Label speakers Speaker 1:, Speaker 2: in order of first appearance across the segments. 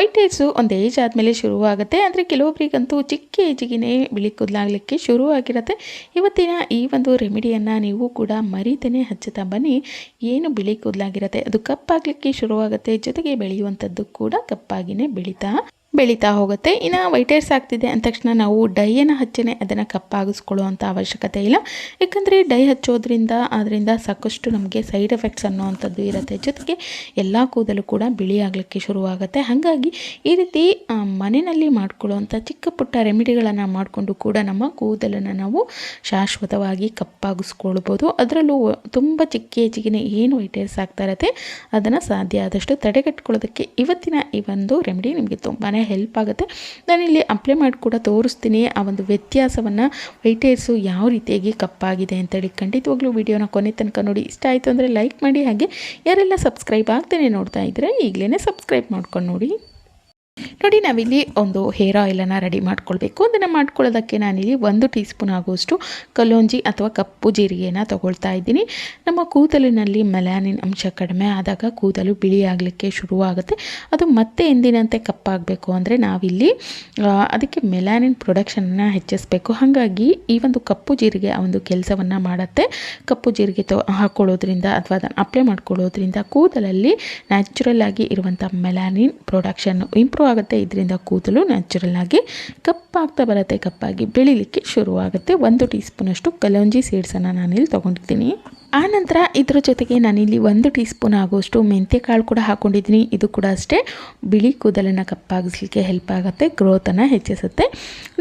Speaker 1: White age ಒಂದು age ಆದಮೇಲೆ ಶುರುವಾಗುತ್ತೆ. ಆದರೆ ಕೆಲವೊಬ್ಬರಿಗಂತೂ ಚಿಕ್ಕ ಏಜಿಗೆ ಬಿಳಿ ಕೂದಲಾಗಲಿಕ್ಕೆ ಶುರುವಾಗಿರುತ್ತೆ. ಇವತ್ತಿನ ಈ ಒಂದು ರೆಮಿಡಿಯನ್ನು ನೀವು ಕೂಡ ಮರೀತೇನೆ ಹಚ್ಚುತ್ತಾ ಬನ್ನಿ. ಏನು ಬಿಳಿ ಕೂದಲಾಗಿರುತ್ತೆ? ಅದು ಕಪ್ಪಾಗಲಿಕ್ಕೆ ಶುರುವಾಗುತ್ತೆ. ಜೊತೆಗೆ ಬೆಳೆಯುವಂಥದ್ದು ಕೂಡ ಕಪ್ಪಾಗಿಯೇ ಬೆಳೀತಾ ಬೆಳೀತಾ ಹೋಗುತ್ತೆ. ಇನ್ನು ವೈಟೇರ್ಸ್ ಆಗ್ತಿದೆ ಅಂದ ತಕ್ಷಣ ನಾವು ಡೈಯನ್ನು ಹಚ್ಚನೆ, ಅದನ್ನು ಕಪ್ಪಾಗಿಸ್ಕೊಳ್ಳುವಂಥ ಅವಶ್ಯಕತೆ ಇಲ್ಲ. ಯಾಕಂದರೆ ಡೈ ಹಚ್ಚೋದ್ರಿಂದ ಅದರಿಂದ ಸಾಕಷ್ಟು ನಮಗೆ ಸೈಡ್ ಎಫೆಕ್ಟ್ಸ್ ಅನ್ನೋವಂಥದ್ದು ಇರುತ್ತೆ. ಜೊತೆಗೆ ಎಲ್ಲ ಕೂದಲು ಕೂಡ ಬಿಳಿ ಆಗಲಿಕ್ಕೆ ಶುರುವಾಗುತ್ತೆ. ಹಾಗಾಗಿ ಈ ರೀತಿ ಮನೆಯಲ್ಲಿ ಮಾಡ್ಕೊಳ್ಳುವಂಥ ಚಿಕ್ಕ ಪುಟ್ಟ ರೆಮಿಡಿಗಳನ್ನು ಮಾಡಿಕೊಂಡು ಕೂಡ ನಮ್ಮ ಕೂದಲನ್ನು ನಾವು ಶಾಶ್ವತವಾಗಿ ಕಪ್ಪಾಗಿಸ್ಕೊಳ್ಬೋದು. ಅದರಲ್ಲೂ ತುಂಬ ಚಿಕ್ಕ ಏಜಿಗೆ ಏನು ವೈಟೇರ್ಸ್ ಆಗ್ತಾ ಇರುತ್ತೆ, ಅದನ್ನು ಸಾಧ್ಯ ಆದಷ್ಟು ತಡೆಗಟ್ಕೊಳ್ಳೋದಕ್ಕೆ ಇವತ್ತಿನ ಈ ಒಂದು ರೆಮಿಡಿ ನಿಮಗೆ ತುಂಬಾ ಹೆಲ್ಪ್ ಆಗುತ್ತೆ. ನಾನಿಲ್ಲಿ ಅಪ್ಲೈ ಮಾಡಿ ಕೂಡ ತೋರಿಸ್ತೀನಿ ಆ ಒಂದು ವ್ಯತ್ಯಾಸವನ್ನು. ವೈಟ್ ಹೇರ್ಸು ಯಾವ ರೀತಿಯಾಗಿ ಕಪ್ಪಾಗಿದೆ ಅಂತೇಳಿ ಖಂಡಿತವಾಗ್ಲೂ ವಿಡಿಯೋನ ಕೊನೆ ತನಕ ನೋಡಿ. ಇಷ್ಟ ಆಯಿತು ಅಂದರೆ ಲೈಕ್ ಮಾಡಿ ಹಾಗೆ, ಯಾರೆಲ್ಲ ಸಬ್ಸ್ಕ್ರೈಬ್ ಆಗ್ತಾನೆ ನೋಡ್ತಾ ಇದ್ದರೆ ಈಗಲೇ ಸಬ್ಸ್ಕ್ರೈಬ್ ಮಾಡ್ಕೊಂಡು ನೋಡಿ. ನೋಡಿ, ನಾವಿಲ್ಲಿ ಒಂದು ಹೇರ್ ಆಯಿಲನ್ನು ರೆಡಿ ಮಾಡ್ಕೊಳ್ಬೇಕು. ಅದನ್ನು ಮಾಡ್ಕೊಳ್ಳೋದಕ್ಕೆ ನಾನಿಲ್ಲಿ ಒಂದು ಟೀ ಸ್ಪೂನ್ ಆಗುವಷ್ಟು ಕಲೋಂಜಿ ಅಥವಾ ಕಪ್ಪು ಜೀರಿಗೆನ ತಗೊಳ್ತಾ ಇದ್ದೀನಿ. ನಮ್ಮ ಕೂದಲಿನಲ್ಲಿ ಮೆಲಾನಿನ್ ಅಂಶ ಕಡಿಮೆ ಆದಾಗ ಕೂದಲು ಬಿಳಿ ಆಗಲಿಕ್ಕೆ ಶುರುವಾಗುತ್ತೆ. ಅದು ಮತ್ತೆ ಎಂದಿನಂತೆ ಕಪ್ಪಾಗಬೇಕು ಅಂದರೆ ನಾವಿಲ್ಲಿ ಅದಕ್ಕೆ ಮೆಲಾನಿನ್ ಪ್ರೊಡಕ್ಷನನ್ನು ಹೆಚ್ಚಿಸಬೇಕು. ಹಾಗಾಗಿ ಈ ಒಂದು ಕಪ್ಪು ಜೀರಿಗೆ ಆ ಒಂದು ಕೆಲಸವನ್ನು ಮಾಡುತ್ತೆ. ಕಪ್ಪು ಜೀರಿಗೆ ತೊ ಹಾಕ್ಕೊಳ್ಳೋದ್ರಿಂದ ಅಥವಾ ಅದನ್ನು ಅಪ್ಲೈ ಮಾಡ್ಕೊಳ್ಳೋದ್ರಿಂದ ಕೂದಲಲ್ಲಿ ನ್ಯಾಚುರಲ್ ಆಗಿ ಇರುವಂಥ ಮೆಲಾನಿನ್ ಪ್ರೊಡಕ್ಷನ್ ಇಂಪ್ರೂವ್ ಆಗುತ್ತೆ ಇದರಿಂದ ಕೂದಲು ನ್ಯಾಚುರಲ್ ಆಗಿ ಕಪ್ಪಾಗ್ತಾ ಬರುತ್ತೆ. ಕಪ್ಪಾಗಿ ಬೆಳಿಲಿಕ್ಕೆ ಶುರುವಾಗುತ್ತೆ. ಒಂದು ಟೀ ಸ್ಪೂನಷ್ಟು ಕಲಂಜಿ ಸೀಡ್ಸನ್ನು ನಾನಿಲ್ಲಿ ತೊಗೊಂಡಿದ್ದೀನಿ. ಆ ನಂತರ ಇದ್ರ ಜೊತೆಗೆ ನಾನಿಲ್ಲಿ ಒಂದು ಟೀ ಸ್ಪೂನ್ ಆಗುವಷ್ಟು ಕಾಳು ಕೂಡ ಹಾಕ್ಕೊಂಡಿದ್ದೀನಿ ಇದು ಕೂಡ ಅಷ್ಟೇ. ಬಿಳಿ ಕೂದಲನ್ನು ಕಪ್ಪಾಗಿಸ್ಲಿಕ್ಕೆ ಹೆಲ್ಪ್ ಆಗುತ್ತೆ. ಗ್ರೋತನ್ನು ಹೆಚ್ಚಿಸುತ್ತೆ.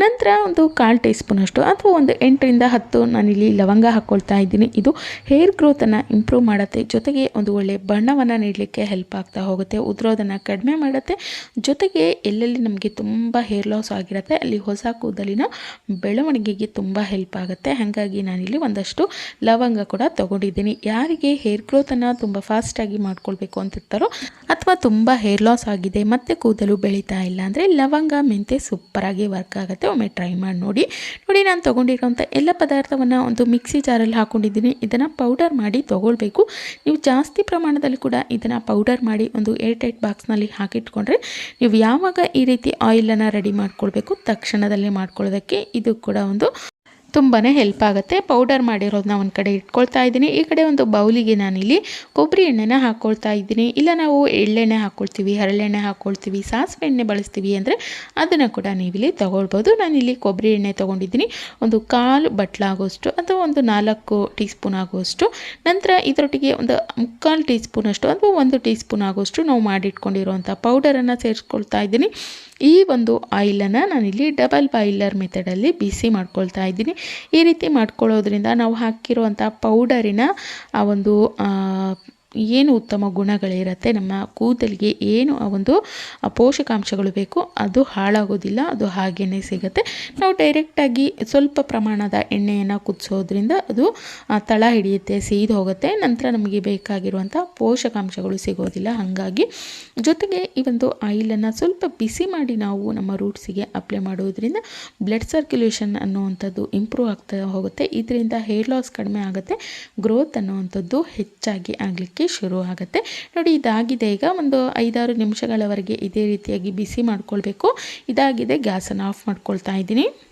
Speaker 1: ನಂತರ ಒಂದು ಕಾಲು ಟೀ ಸ್ಪೂನಷ್ಟು ಅಥವಾ ಒಂದು ಎಂಟರಿಂದ ಹತ್ತು ನಾನಿಲ್ಲಿ ಲವಂಗ ಹಾಕ್ಕೊಳ್ತಾ ಇದ್ದೀನಿ. ಇದು ಹೇರ್ ಗ್ರೋತನ್ನು ಇಂಪ್ರೂವ್ ಮಾಡುತ್ತೆ. ಜೊತೆಗೆ ಒಂದು ಒಳ್ಳೆ ಬಣ್ಣವನ್ನು ನೀಡಲಿಕ್ಕೆ ಹೆಲ್ಪ್ ಆಗ್ತಾ ಹೋಗುತ್ತೆ. ಉದುರೋದನ್ನು ಕಡಿಮೆ ಮಾಡುತ್ತೆ. ಜೊತೆಗೆ ಎಲ್ಲೆಲ್ಲಿ ನಮಗೆ ತುಂಬ ಹೇರ್ ಲಾಸ್ ಆಗಿರುತ್ತೆ, ಅಲ್ಲಿ ಹೊಸ ಕೂದಲಿನ ಬೆಳವಣಿಗೆಗೆ ತುಂಬ ಹೆಲ್ಪ್ ಆಗುತ್ತೆ. ಹಾಗಾಗಿ ನಾನಿಲ್ಲಿ ಒಂದಷ್ಟು ಲವಂಗ ಕೂಡ ತಗೊಂಡಿದ್ದೀನಿ ಯಾರಿಗೆ ಹೇರ್ ಗ್ರೋತನ್ನು ತುಂಬ ಫಾಸ್ಟಾಗಿ ಮಾಡ್ಕೊಳ್ಬೇಕು ಅಂತಿರ್ತಾರೋ ಅಥವಾ ತುಂಬ ಹೇರ್ ಲಾಸ್ ಆಗಿದೆ, ಮತ್ತೆ ಕೂದಲು ಬೆಳೀತಾ ಇಲ್ಲ ಅಂದರೆ ಲವಂಗ, ಮೆಂತೆ ಸೂಪರಾಗಿ ವರ್ಕ್ ಆಗುತ್ತೆ. ಒಮ್ಮೆ ಟ್ರೈ ಮಾಡಿ ನೋಡಿ. ನೋಡಿ ನಾನು ತೊಗೊಂಡಿರೋಂಥ ಎಲ್ಲ ಪದಾರ್ಥವನ್ನು ಒಂದು ಮಿಕ್ಸಿ ಜಾರಲ್ಲಿ ಹಾಕೊಂಡಿದ್ದೀನಿ. ಇದನ್ನು ಪೌಡರ್ ಮಾಡಿ ತೊಗೊಳ್ಬೇಕು. ನೀವು ಜಾಸ್ತಿ ಪ್ರಮಾಣದಲ್ಲಿ ಕೂಡ ಇದನ್ನು ಪೌಡರ್ ಮಾಡಿ ಒಂದು ಏರ್ ಟೈಟ್ ಬಾಕ್ಸ್ನಲ್ಲಿ ಹಾಕಿಟ್ಕೊಂಡ್ರೆ ನೀವು ಯಾವಾಗ ಈ ರೀತಿ ಆಯಿಲನ್ನು ರೆಡಿ ಮಾಡ್ಕೊಳ್ಬೇಕು, ತಕ್ಷಣದಲ್ಲೇ ಮಾಡ್ಕೊಳ್ಳೋದಕ್ಕೆ ಇದು ಕೂಡ ಒಂದು ತುಂಬಾ ಹೆಲ್ಪ್ ಆಗುತ್ತೆ. ಪೌಡರ್ ಮಾಡಿರೋದನ್ನ ಒಂದು ಕಡೆ ಇಟ್ಕೊಳ್ತಾ ಇದ್ದೀನಿ. ಈ ಕಡೆ ಒಂದು ಬೌಲಿಗೆ ನಾನಿಲ್ಲಿ ಕೊಬ್ಬರಿ ಎಣ್ಣೆನ ಹಾಕ್ಕೊಳ್ತಾ ಇದ್ದೀನಿ. ಇಲ್ಲ ನಾವು ಎಳ್ಳೆಣ್ಣೆ ಹಾಕ್ಕೊಳ್ತೀವಿ ಹರಳೆಣ್ಣೆ ಹಾಕ್ಕೊಳ್ತೀವಿ ಸಾಸಿವೆ ಎಣ್ಣೆ ಬಳಸ್ತೀವಿ ಅಂದರೆ ಅದನ್ನು ಕೂಡ ನೀವಿಲ್ಲಿ ತೊಗೊಳ್ಬೋದು. ನಾನಿಲ್ಲಿ ಕೊಬ್ಬರಿ ಎಣ್ಣೆ ತೊಗೊಂಡಿದ್ದೀನಿ. ಒಂದು ಕಾಲು ಬಟ್ಲಾಗೋಷ್ಟು ಅಥವಾ ಒಂದು ನಾಲ್ಕು ಟೀ ಸ್ಪೂನ್ ಆಗುವಷ್ಟು ನಂತರ ಇದರೊಟ್ಟಿಗೆ ಒಂದು ಮುಕ್ಕಾಲು ಟೀ ಸ್ಪೂನಷ್ಟು ಅಥವಾ ಒಂದು ಟೀ ಸ್ಪೂನ್ ಆಗುವಷ್ಟು ನಾವು ಮಾಡಿಟ್ಕೊಂಡಿರುವಂಥ ಪೌಡರನ್ನು ಸೇರಿಸ್ಕೊಳ್ತಾ ಇದ್ದೀನಿ. ಈ ಒಂದು ಆಯಿಲನ್ನು ನಾನಿಲ್ಲಿ ಡಬಲ್ ಬಾಯ್ಲರ್ ಮೆಥಡಲ್ಲಿ ಬಿಸಿ ಮಾಡ್ಕೊಳ್ತಾ ಇದ್ದೀನಿ. ಈ ರೀತಿ ಮಾಡ್ಕೊಳ್ಳೋದ್ರಿಂದ ನಾವು ಹಾಕಿರುವಂಥ ಪೌಡರಿನ ಆ ಒಂದು ಏನು ಉತ್ತಮ ಗುಣಗಳಿರುತ್ತೆ ನಮ್ಮ ಕೂದಲಿಗೆ ಏನು ಆ ಒಂದು ಪೋಷಕಾಂಶಗಳು ಬೇಕು, ಅದು ಹಾಳಾಗೋದಿಲ್ಲ, ಅದು ಹಾಗೇ ಸಿಗುತ್ತೆ. ನಾವು ಡೈರೆಕ್ಟಾಗಿ ಸ್ವಲ್ಪ ಪ್ರಮಾಣದ ಎಣ್ಣೆಯನ್ನು ಕುದಿಸೋದ್ರಿಂದ ಅದು ತಳ ಹಿಡಿಯುತ್ತೆ, ಸೀದು ಹೋಗುತ್ತೆ, ನಂತರ ನಮಗೆ ಬೇಕಾಗಿರುವಂಥ ಪೋಷಕಾಂಶಗಳು ಸಿಗೋದಿಲ್ಲ. ಹಾಗಾಗಿ ಜೊತೆಗೆ ಈ ಒಂದು ಆಯಿಲನ್ನು ಸ್ವಲ್ಪ ಬಿಸಿ ಮಾಡಿ ನಾವು ನಮ್ಮ ರೂಟ್ಸಿಗೆ ಅಪ್ಲೈ ಮಾಡೋದ್ರಿಂದ ಬ್ಲಡ್ ಸರ್ಕ್ಯುಲೇಷನ್ ಅನ್ನುವಂಥದ್ದು ಇಂಪ್ರೂವ್ ಆಗ್ತಾ ಹೋಗುತ್ತೆ. ಇದರಿಂದ ಹೇರ್ ಲಾಸ್ ಕಡಿಮೆ ಆಗುತ್ತೆ ಗ್ರೋತ್ ಅನ್ನುವಂಥದ್ದು ಹೆಚ್ಚಾಗಿ ಆಗಲಿಕ್ಕೆ ಶುರು ಆಗುತ್ತೆ. ನೋಡಿ, ಇದಾಗಿದೆ. ಈಗ ಒಂದು ಐದಾರು ನಿಮಿಷಗಳವರೆಗೆ ಇದೇ ರೀತಿಯಾಗಿ ಬಿಸಿ ಮಾಡ್ಕೊಳ್ಬೇಕು. ಇದಾಗಿದೆ. ಗ್ಯಾಸನ್ನು ಆಫ್ ಮಾಡ್ಕೊಳ್ತಾ ಇದ್ದೀನಿ.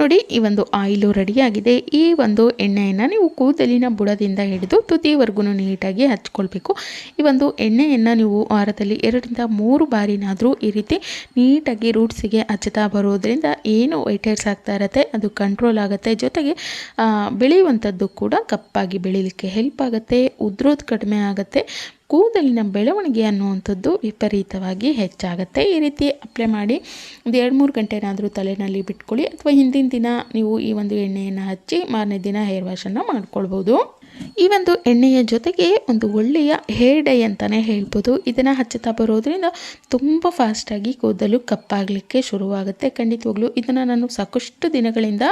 Speaker 1: ನೋಡಿ, ಈ ಒಂದು ಆಯಿಲು ರೆಡಿಯಾಗಿದೆ. ಈ ಒಂದು ಎಣ್ಣೆಯನ್ನು ನೀವು ಕೂದಲಿನ ಬುಡದಿಂದ ಹಿಡಿದು ತುದಿವರೆಗೂ ನೀಟಾಗಿ ಹಚ್ಕೊಳ್ಬೇಕು. ಈ ಒಂದು ಎಣ್ಣೆಯನ್ನು ನೀವು ವಾರದಲ್ಲಿ ಎರಡರಿಂದ ಮೂರು ಬಾರಿನಾದರೂ ಈ ರೀತಿ ನೀಟಾಗಿ ರೂಟ್ಸಿಗೆ ಹಚ್ಚುತ್ತಾ ಬರೋದ್ರಿಂದ ಏನು ಹೇರ್ಸ್ ಆಗ್ತಾ ಇರುತ್ತೆ, ಅದು ಕಂಟ್ರೋಲ್ ಆಗುತ್ತೆ. ಜೊತೆಗೆ ಬೆಳೆಯುವಂಥದ್ದು ಕೂಡ ಕಪ್ಪಾಗಿ ಬೆಳೀಲಿಕ್ಕೆ ಹೆಲ್ಪ್ ಆಗುತ್ತೆ ಉದ್ರೋದು ಕಡಿಮೆ ಆಗುತ್ತೆ. ಕೂದಲಿನ ಬೆಳವಣಿಗೆ ಅನ್ನುವಂಥದ್ದು ವಿಪರೀತವಾಗಿ ಹೆಚ್ಚಾಗುತ್ತೆ. ಈ ರೀತಿ ಅಪ್ಲೈ ಮಾಡಿ ಒಂದು ಎರಡು ಮೂರು ಗಂಟೆನಾದರೂ ತಲೆಯಲ್ಲಿ ಬಿಟ್ಕೊಳ್ಳಿ. ಅಥವಾ ಹಿಂದಿನ ದಿನ ನೀವು ಈ ಒಂದು ಎಣ್ಣೆಯನ್ನು ಹಚ್ಚಿ ಮಾರನೇ ದಿನ ಹೇರ್ ವಾಶನ್ನು ಮಾಡ್ಕೊಳ್ಬೋದು. ಈ ಒಂದು ಎಣ್ಣೆಯ ಜೊತೆಗೆ ಒಂದು ಒಳ್ಳೆಯ ಹೇರ್ ಡೈ ಅಂತಲೇ ಹೇಳ್ಬೋದು. ಇದನ್ನು ಹಚ್ಚುತ್ತಾ ಬರೋದ್ರಿಂದ ತುಂಬ ಫಾಸ್ಟಾಗಿ ಕೂದಲು ಕಪ್ಪಾಗಲಿಕ್ಕೆ ಶುರುವಾಗುತ್ತೆ. ಖಂಡಿತವಾಗ್ಲೂ ಇದನ್ನು ನಾನು ಸಾಕಷ್ಟು ದಿನಗಳಿಂದ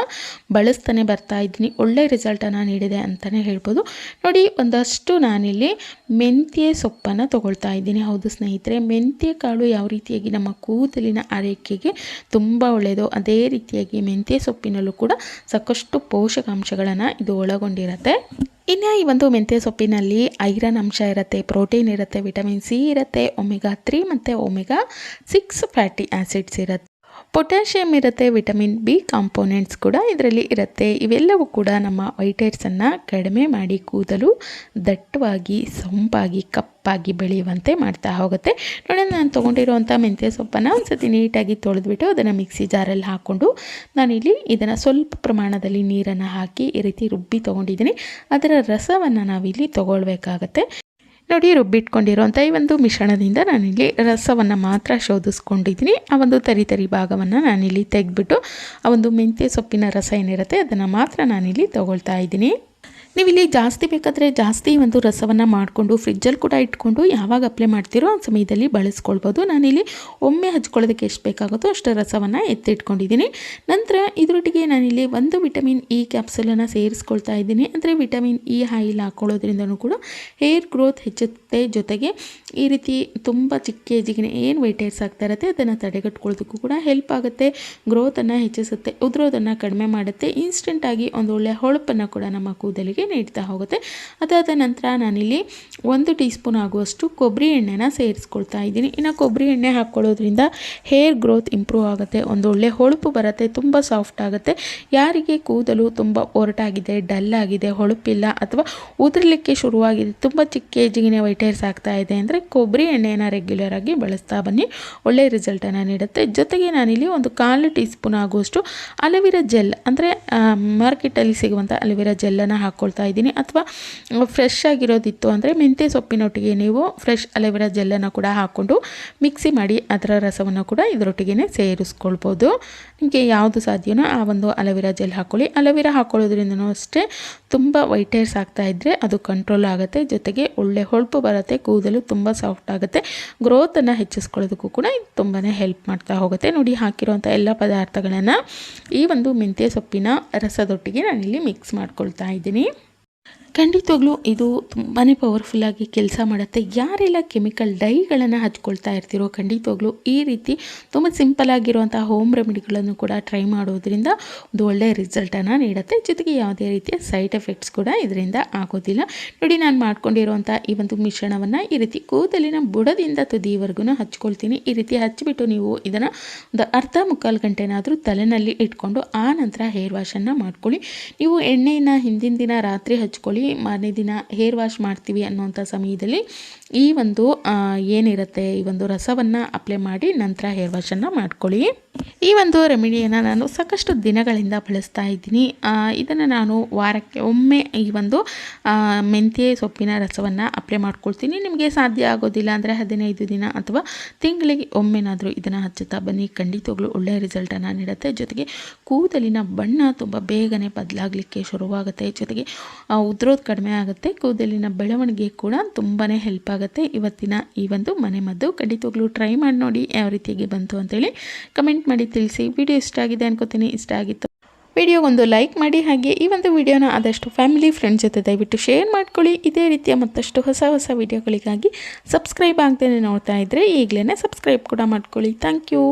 Speaker 1: ಬಳಸ್ತಾನೆ ಬರ್ತಾ ಇದ್ದೀನಿ. ಒಳ್ಳೆ ರಿಸಲ್ಟನ್ನು ನೀಡಿದೆ ಅಂತಲೇ ಹೇಳ್ಬೋದು. ನೋಡಿ, ಒಂದಷ್ಟು ನಾನಿಲ್ಲಿ ಮೆಂತ್ಯ ಸೊಪ್ಪನ್ನು ತಗೊಳ್ತಾ ಇದ್ದೀನಿ. ಹೌದು ಸ್ನೇಹಿತರೆ, ಮೆಂತ್ಯ ಕಾಳು ಯಾವ ರೀತಿಯಾಗಿ ನಮ್ಮ ಕೂದಲಿನ ಆರೈಕೆಗೆ ತುಂಬ ಒಳ್ಳೆಯದು, ಅದೇ ರೀತಿಯಾಗಿ ಮೆಂತ್ಯ ಸೊಪ್ಪಿನಲ್ಲೂ ಕೂಡ ಸಾಕಷ್ಟು ಪೋಷಕಾಂಶಗಳನ್ನು ಇದು ಒಳಗೊಂಡಿರುತ್ತೆ. ಇನ್ನು ಈ ಒಂದು ಮೆಂತ್ಯ ಸೊಪ್ಪಿನಲ್ಲಿ ಐರನ್ ಅಂಶ ಇರುತ್ತೆ, ಪ್ರೋಟೀನ್ ಇರುತ್ತೆ, ವಿಟಮಿನ್ ಸಿ ಇರುತ್ತೆ, ಒಮೆಗಾ ತ್ರೀ ಮತ್ತು ಒಮೆಗಾ ಸಿಕ್ಸ್ ಫ್ಯಾಟಿ ಆ್ಯಸಿಡ್ಸ್ ಇರುತ್ತೆ. ಪೊಟ್ಯಾಷಿಯಮ್ ಇರುತ್ತೆ, ವಿಟಮಿನ್ ಬಿ ಕಾಂಪೋನೆಂಟ್ಸ್ ಕೂಡ ಇದರಲ್ಲಿ ಇರುತ್ತೆ. ಇವೆಲ್ಲವೂ ಕೂಡ ನಮ್ಮ ವೈಟೈಟ್ಸನ್ನು ಕಡಿಮೆ ಮಾಡಿ ಕೂದಲು ದಟ್ಟವಾಗಿ, ಸೊಂಪಾಗಿ, ಕಪ್ಪಾಗಿ ಬೆಳೆಯುವಂತೆ ಮಾಡ್ತಾ ಹೋಗುತ್ತೆ. ನೋಡಿ, ನಾನು ತೊಗೊಂಡಿರುವಂಥ ಮೆಂತ್ಯ ಸೊಪ್ಪನ್ನು ಒಂದ್ಸತಿ ನೀಟಾಗಿ ತೊಳೆದ್ಬಿಟ್ಟು ಅದನ್ನು ಮಿಕ್ಸಿ ಜಾರಲ್ಲಿ ಹಾಕ್ಕೊಂಡು ನಾನಿಲ್ಲಿ ಇದನ್ನು ಸ್ವಲ್ಪ ಪ್ರಮಾಣದಲ್ಲಿ ನೀರನ್ನು ಹಾಕಿ ಈ ರೀತಿ ರುಬ್ಬಿ ತೊಗೊಂಡಿದ್ದೀನಿ. ಅದರ ರಸವನ್ನು ನಾವಿಲ್ಲಿ ತೊಗೊಳ್ಬೇಕಾಗತ್ತೆ. ನೋಡಿ ರುಬ್ಬಿಟ್ಕೊಂಡಿರುವಂಥ ಈ ಒಂದು ಮಿಶ್ರಣದಿಂದ ನಾನಿಲ್ಲಿ ರಸವನ್ನು ಮಾತ್ರ ಶೋಧಿಸ್ಕೊಂಡಿದ್ದೀನಿ. ಆ ಒಂದು ತರಿ ತರಿ ಭಾಗವನ್ನು ನಾನಿಲ್ಲಿ ತೆಗೆದ್ಬಿಟ್ಟು ಆ ಒಂದು ಮೆಂತ್ಯ ಸೊಪ್ಪಿನ ರಸ ಏನಿರುತ್ತೆ ಅದನ್ನು ಮಾತ್ರ ನಾನಿಲ್ಲಿ ತೊಗೊಳ್ತಾ ಇದ್ದೀನಿ. ನೀವಿಲ್ಲಿ ಜಾಸ್ತಿ ಬೇಕಾದರೆ ಜಾಸ್ತಿ ಒಂದು ರಸವನ್ನು ಮಾಡಿಕೊಂಡು ಫ್ರಿಜ್ಜಲ್ಲಿ ಕೂಡ ಇಟ್ಕೊಂಡು ಯಾವಾಗ ಅಪ್ಲೈ ಮಾಡ್ತೀರೋ ಆ ಸಮಯದಲ್ಲಿ ಬಳಸ್ಕೊಳ್ಬೋದು. ನಾನಿಲ್ಲಿ ಒಮ್ಮೆ ಹಚ್ಕೊಳ್ಳೋದಕ್ಕೆ ಎಷ್ಟು ಬೇಕಾಗುತ್ತೋ ಅಷ್ಟು ರಸವನ್ನು ಎತ್ತಿಟ್ಕೊಂಡಿದ್ದೀನಿ. ನಂತರ ಇದರೊಟ್ಟಿಗೆ ನಾನಿಲ್ಲಿ ಒಂದು ವಿಟಮಿನ್ ಇ ಕ್ಯಾಪ್ಸುಲನ್ನು ಸೇರಿಸ್ಕೊಳ್ತಾ ಇದ್ದೀನಿ. ಅಂದರೆ ವಿಟಮಿನ್ ಇ ಆಯಿಲ್ ಹಾಕ್ಕೊಳ್ಳೋದ್ರಿಂದನೂ ಕೂಡ ಹೇರ್ ಗ್ರೋತ್ ಹೆಚ್ಚುತ್ತೆ ಜೊತೆಗೆ ಈ ರೀತಿ ತುಂಬ ಚಿಕ್ಕ ಏಜಿಗೆ ಏನು ವೆಯ್ಟ್ ಏರ್ಸ್ ಆಗ್ತಾ ಇರುತ್ತೆ ಅದನ್ನು ತಡೆಗಟ್ಕೊಳ್ಳೋದಕ್ಕೂ ಕೂಡ ಹೆಲ್ಪ್ ಆಗುತ್ತೆ ಗ್ರೋತನ್ನು ಹೆಚ್ಚಿಸುತ್ತೆ, ಉದುರೋದನ್ನು ಕಡಿಮೆ ಮಾಡುತ್ತೆ ಇನ್ಸ್ಟೆಂಟಾಗಿ ಒಂದು ಒಳ್ಳೆಯ ಹೊಳಪನ್ನು ಕೂಡ ನಮ್ಮ ಕೂದಲಿಗೆ ನೀಡ್ತಾ ಹೋಗುತ್ತೆ. ಅದಾದ ನಂತರ ನಾನಿಲ್ಲಿ ಒಂದು ಟೀ ಸ್ಪೂನ್ ಆಗುವಷ್ಟು ಕೊಬ್ಬರಿ ಎಣ್ಣೆನ ಸೇರಿಸ್ಕೊಳ್ತಾ ಇದ್ದೀನಿ. ಇನ್ನು ಕೊಬ್ಬರಿ ಎಣ್ಣೆ ಹಾಕ್ಕೊಳ್ಳೋದ್ರಿಂದ ಹೇರ್ ಗ್ರೋತ್ ಇಂಪ್ರೂವ್ ಆಗುತ್ತೆ. ಒಂದು ಒಳ್ಳೆ ಹೊಳಪು ಬರುತ್ತೆ, ತುಂಬ ಸಾಫ್ಟ್ ಆಗುತ್ತೆ. ಯಾರಿಗೆ ಕೂದಲು ತುಂಬ ಒರಟಾಗಿದೆ, ಡಲ್ ಆಗಿದೆ, ಹೊಳಪಿಲ್ಲ ಅಥವಾ ಉದುರಲಿಕ್ಕೆ ಶುರುವಾಗಿದೆ, ತುಂಬ ಚಿಕ್ಕ ಏಜಿಗೆ ವೈಟ್ ಹೇರ್ಸ್ ಆಗ್ತಾ ಇದೆ ಅಂದರೆ ಕೊಬ್ಬರಿ ಎಣ್ಣೆನ ರೆಗ್ಯುಲರ್ ಆಗಿ ಬಳಸ್ತಾ ಬನ್ನಿ. ಒಳ್ಳೆ ರಿಸಲ್ಟನ್ನು ನೀಡುತ್ತೆ. ಜೊತೆಗೆ ನಾನಿಲ್ಲಿ ಒಂದು ಕಾಲು ಟೀ ಸ್ಪೂನ್ ಆಗುವಷ್ಟು ಅಲವಿರಾ ಜೆಲ್ ಅಂದರೆ ಮಾರ್ಕೆಟಲ್ಲಿ ಸಿಗುವಂಥ ಅಲವಿರಾ ಜೆಲ್ಲನ್ನು ಹಾಕ್ಕೊಳ್ತಾ ಇದ್ದೀನಿ. ಅಥವಾ ಫ್ರೆಶ್ ಆಗಿರೋದಿತ್ತು ಅಂದರೆ ಮೆಂತ್ಯ ಸೊಪ್ಪಿನೊಟ್ಟಿಗೆ ನೀವು ಫ್ರೆಶ್ ಅಲೋವೆರಾ ಜೆಲ್ಲನ್ನು ಕೂಡ ಹಾಕ್ಕೊಂಡು ಮಿಕ್ಸಿ ಮಾಡಿ ಅದರ ರಸವನ್ನು ಕೂಡ ಇದರೊಟ್ಟಿಗೆ ಸೇರಿಸ್ಕೊಳ್ಬೋದು. ನಿಮಗೆ ಯಾವುದು ಸಾಧ್ಯನೋ ಆ ಒಂದು ಅಲೋವೆರಾ ಜೆಲ್ ಹಾಕ್ಕೊಳ್ಳಿ ಅಲೋವೆರಾ ಹಾಕ್ಕೊಳ್ಳೋದ್ರಿಂದನೂ ಅಷ್ಟೇ ತುಂಬ ವೈಟ್ ಆಗ್ತಾ ಇದ್ದರೆ ಅದು ಕಂಟ್ರೋಲ್ ಆಗುತ್ತೆ. ಜೊತೆಗೆ ಒಳ್ಳೆ ಹೊಳಪು ಬರುತ್ತೆ, ಕೂದಲು ತುಂಬ ಸಾಫ್ಟ್ ಆಗುತ್ತೆ. ಗ್ರೋತನ್ನು ಹೆಚ್ಚಿಸ್ಕೊಳ್ಳೋದಕ್ಕೂ ಕೂಡ ಇದು ತುಂಬಾ ಹೆಲ್ಪ್ ಮಾಡ್ತಾ ಹೋಗುತ್ತೆ. ನೋಡಿ ಹಾಕಿರುವಂಥ ಎಲ್ಲ ಪದಾರ್ಥಗಳನ್ನು ಈ ಒಂದು ಮೆಂತ್ಯ ಸೊಪ್ಪಿನ ರಸದೊಟ್ಟಿಗೆ ನಾನಿಲ್ಲಿ ಮಿಕ್ಸ್ ಮಾಡ್ಕೊಳ್ತಾ ಇದ್ದೀನಿ. ಖಂಡಿತವಾಗ್ಲೂ ಇದು ತುಂಬಾ ಪವರ್ಫುಲ್ಲಾಗಿ ಕೆಲಸ ಮಾಡುತ್ತೆ. ಯಾರೆಲ್ಲ ಕೆಮಿಕಲ್ ಡೈಗಳನ್ನು ಹಚ್ಕೊಳ್ತಾ ಇರ್ತೀರೋ ಖಂಡಿತವಾಗ್ಲೂ ಈ ರೀತಿ ತುಂಬ ಸಿಂಪಲ್ ಆಗಿರುವಂಥ ಹೋಮ್ ರೆಮಿಡಿಗಳನ್ನು ಕೂಡ ಟ್ರೈ ಮಾಡೋದ್ರಿಂದ ಒಂದು ಒಳ್ಳೆಯ ರಿಸಲ್ಟನ್ನು ನೀಡುತ್ತೆ. ಜೊತೆಗೆ ಯಾವುದೇ ರೀತಿಯ ಸೈಡ್ ಎಫೆಕ್ಟ್ಸ್ ಕೂಡ ಇದರಿಂದ ಆಗೋದಿಲ್ಲ. ನೋಡಿ, ನಾನು ಮಾಡ್ಕೊಂಡಿರುವಂಥ ಈ ಒಂದು ಮಿಶ್ರಣವನ್ನು ಈ ರೀತಿ ಕೂದಲಿನ ಬುಡದಿಂದ ತುದಿವರೆಗೂ ಹಚ್ಕೊಳ್ತೀನಿ. ಈ ರೀತಿ ಹಚ್ಚಿಬಿಟ್ಟು ನೀವು ಇದನ್ನು ಒಂದು ಅರ್ಧ ಮುಕ್ಕಾಲು ಗಂಟೆನಾದರೂ ತಲೆನಲ್ಲಿ ಇಟ್ಕೊಂಡು ಆ ನಂತರ ಹೇರ್ ವಾಶನ್ನು ಮಾಡ್ಕೊಳ್ಳಿ. ನೀವು ಎಣ್ಣೆಯನ್ನು ಹಿಂದಿನ ದಿನ ರಾತ್ರಿ ಹಚ್ಕೊಳ್ಳಿ. ಮಾರನೇ ದಿನ ಹೇರ್ ವಾಶ್ ಮಾಡ್ತೀವಿ ಅನ್ನೋಂಥ ಸಮಯದಲ್ಲಿ ಈ ಒಂದು ಏನಿರುತ್ತೆ, ಈ ಒಂದು ರಸವನ್ನು ಅಪ್ಲೈ ಮಾಡಿ ನಂತರ ಹೇರ್ ವಾಶನ್ನು ಮಾಡ್ಕೊಳ್ಳಿ. ಈ ಒಂದು ರೆಮಿಡಿಯನ್ನು ನಾನು ಸಾಕಷ್ಟು ದಿನಗಳಿಂದ ಬಳಸ್ತಾ ಇದ್ದೀನಿ. ಇದನ್ನು ನಾನು ವಾರಕ್ಕೆ ಒಮ್ಮೆ ಈ ಒಂದು ಮೆಂತ್ಯ ಸೊಪ್ಪಿನ ರಸವನ್ನು ಅಪ್ಲೈ ಮಾಡ್ಕೊಳ್ತೀನಿ. ನಿಮಗೆ ಸಾಧ್ಯ ಆಗೋದಿಲ್ಲ ಅಂದರೆ ಹದಿನೈದು ದಿನ ಅಥವಾ ತಿಂಗಳಿಗೆ ಒಮ್ಮೆನಾದರೂ ಇದನ್ನು ಹಚ್ಚುತ್ತಾ ಬನ್ನಿ. ಖಂಡಿತವಾಗ್ಲೂ ಒಳ್ಳೆಯ ರಿಸಲ್ಟನ್ನು ನೀಡುತ್ತೆ. ಜೊತೆಗೆ ಕೂದಲಿನ ಬಣ್ಣ ತುಂಬ ಬೇಗನೆ ಬದಲಾಗಲಿಕ್ಕೆ ಶುರುವಾಗುತ್ತೆ. ಜೊತೆಗೆ ಉದ್ರೋದು ಕಡಿಮೆ ಆಗುತ್ತೆ. ಕೂದಲಿನ ಬೆಳವಣಿಗೆ ಕೂಡ ತುಂಬಾ ಹೆಲ್ಪ್ ಇವತ್ತಿನ ಈ ಒಂದು ಮನೆ ಮದ್ದು ಖಂಡಿತವಾಗ್ಲೂ ಟ್ರೈ ಮಾಡಿ ನೋಡಿ ಯಾವ ರೀತಿಯಾಗಿ ಬಂತು ಅಂತೇಳಿ ಕಮೆಂಟ್ ಮಾಡಿ ತಿಳಿಸಿ. ವಿಡಿಯೋ ಇಷ್ಟ ಆಗಿದೆ ಅನ್ಕೋತೀನಿ. ಇಷ್ಟ ಆಗಿತ್ತು ವಿಡಿಯೋಗೊಂದು ಲೈಕ್ ಮಾಡಿ. ಹಾಗೆ ಈ ಒಂದು ವಿಡಿಯೋನ ಆದಷ್ಟು ಫ್ಯಾಮಿಲಿ ಫ್ರೆಂಡ್ಸ್ ಜೊತೆ ದಯವಿಟ್ಟು ಶೇರ್ ಮಾಡ್ಕೊಳ್ಳಿ. ಇದೇ ರೀತಿಯ ಮತ್ತಷ್ಟು ಹೊಸ ಹೊಸ ವಿಡಿಯೋಗಳಿಗಾಗಿ ಸಬ್ಸ್ಕ್ರೈಬ್ ಆಗ್ತೇನೆ ನೋಡ್ತಾ ಇದ್ದರೆ ಈಗಲೇ ಸಬ್ಸ್ಕ್ರೈಬ್ ಕೂಡ ಮಾಡ್ಕೊಳ್ಳಿ. Thank you